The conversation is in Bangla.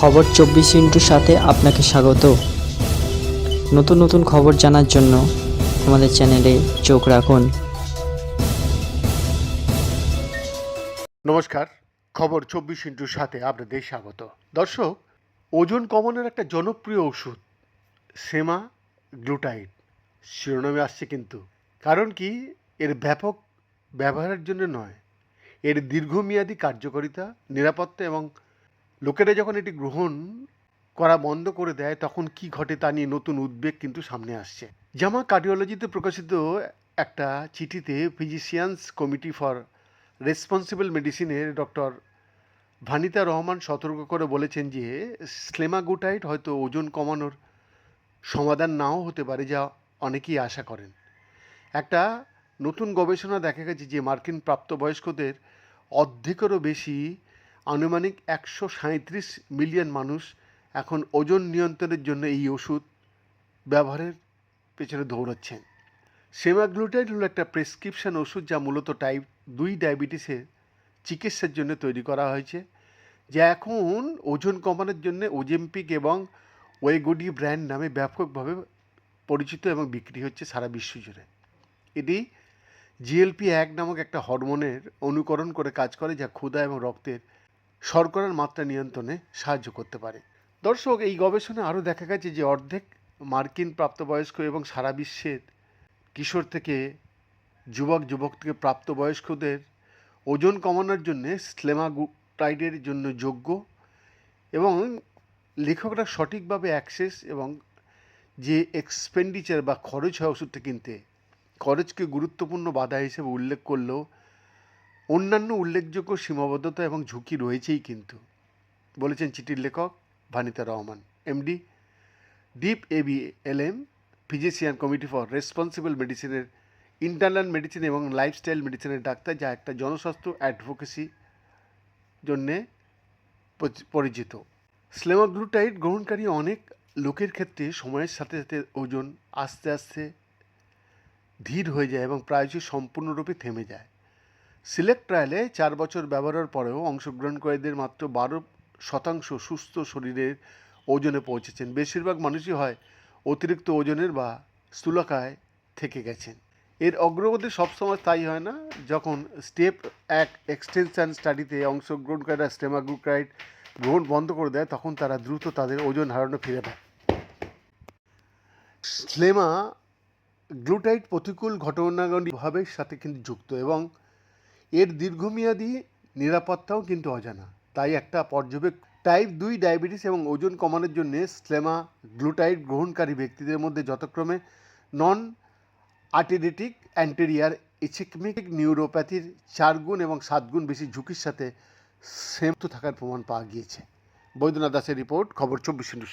খবর চব্বিশ ইন্টুর সাথে আপনাকে স্বাগত। নতুন নতুন খবর জানার জন্য আমাদের চ্যানেলে চোখ রাখুন। নমস্কার, খবর চব্বিশ ইন্টুর সাথে আপনাদের স্বাগত। দর্শক, ওজন কমানোর একটা জনপ্রিয় ওষুধ সেমা গ্লুটাইড শিরোনামে আসছে কিন্তু। কারণ কি, এর ব্যাপক ব্যবহারের জন্য নয়। এর দীর্ঘমেয়াদী কার্যকারিতা, নিরাপত্তা এবং লোকেরা যখন এটি গ্রহণ করা বন্ধ করে দেয়, তখন কি ঘটে তা নিয়ে নতুন উদ্বেগ কিন্তু সামনে আসছে। জামা কার্ডিওলজিতে প্রকাশিত একটা চিঠিতে ফিজিশিয়ানস কমিটি ফর রেসপন্সিবল মেডিসিনের ডক্টর ভানিতা রহমান সতর্ক করে বলেছেন যে স্লেমাগুটাইড হয়তো ওজন কমানোর সমাধান নাও হতে পারে যা অনেকেই আশা করেন। একটা নতুন গবেষণা দেখা গেছে যে মার্কিন প্রাপ্তবয়স্কদের অর্ধেকেরও বেশি আনুমানিক একশো সাঁত্রিশ মিলিয়ন মানুষ এখন ওজন নিয়ন্ত্রণের জন্য এই ওষুধ ব্যবহারের পেছনে দৌড়াচ্ছেন। সেমাগ্লুটাইড হলো একটা প্রেসক্রিপশন ওষুধ যা মূলত টাইপ দুই ডায়াবেটিসের চিকিৎসার জন্য তৈরি করা হয়েছে, যা এখন ওজন কমানোর জন্য ওজেম্পিক এবং ওয়েগুডি ব্র্যান্ড নামে ব্যাপকভাবে পরিচিত এবং বিক্রি হচ্ছে সারা বিশ্ব জুড়ে। এটি জিএলপি এক নামক একটা হরমোনের অনুকরণ করে কাজ করে, যা ক্ষুধা এবং রক্তের শর্করার মাত্রা নিয়ন্ত্রণে সাহায্য করতে পারে। দর্শক, এই গবেষণায় আরও দেখা গেছে যে অর্ধেক মার্কিন প্রাপ্তবয়স্ক এবং সারা বিশ্বের কিশোর থেকে যুবক যুবক থেকে প্রাপ্তবয়স্কদের ওজন কমানোর জন্য স্লেমাগুটাইডের জন্য যোগ্য এবং লেখকরা সঠিকভাবে অ্যাক্সেস এবং যে এক্সপেন্ডিচার বা খরচ হয় ওষুধটা কিনতে, খরচকে গুরুত্বপূর্ণ বাধা হিসেবে উল্লেখ করলেও অন্যান্য উল্লেখযোগ্য সীমাবদ্ধতা এবং ঝুঁকি রয়েছেই কিন্তু। বলেছেন চিঠির লেখক Vanita Rahman, MD, dip A B L M, physician committee for responsible মেডিসিনের, ইন্টারনাল মেডিসিন এবং লাইফস্টাইল মেডিসিনের ডাক্তার, যা একটা জনস্বাস্থ্য অ্যাডভোকেসি জন্যে পরি- পরিচিত। স্লেমাগ্লুটাইড গ্রহণকারী অনেক লোকের ক্ষেত্রে সময়ের সাথে সাথে ওজন আস্তে আস্তে ধীর হয়ে যায় এবং প্রায়শই সম্পূর্ণরূপে থেমে যায়। সিলেক্ট ট্রায়ালে চার বছর ব্যবহারের পরেও অংশগ্রহণকারীদের মাত্র বারো শতাংশ সুস্থ শরীরের ওজনে পৌঁছেছেন। বেশিরভাগ মানুষই হয় অতিরিক্ত ওজনের বা স্থূলকায় থেকে গেছেন। এর অগ্রগতি সবসময় তাই হয় না, যখন স্টেপ এক এক্সটেনশন স্টাডিতে অংশগ্রহণকারীরা স্টেমাগ্লুকাইড গ্রহণ বন্ধ করে দেয়, তখন তারা দ্রুত তাদের ওজন হারানো ফিরে পায়। স্লেমা গ্লুটাইড প্রতিকূল ঘটনাগুলিভাবের সাথে কিন্তু যুক্ত এবং এর দীর্ঘমেয়াদী নিরাপত্তাও কিন্তু অজানা। তাই একটা পর্যবেক্ষণ টাইপ দুই ডায়াবেটিস এবং ওজন কমানোর জন্য স্লেমা গ্লুটাইড গ্রহণকারী ব্যক্তিদের মধ্যে যথাক্রমে নন আর্টেরিটিক অ্যান্টেরিয়ার ইচিকমিক নিউরোপ্যাথির চার গুণ এবং সাত গুণ বেশি ঝুঁকির সাথে সেমত থাকার প্রমাণ পাওয়া গিয়েছে। বৈদ্যনাথ দাসের রিপোর্ট, খবর চব্বিশ ইন্টু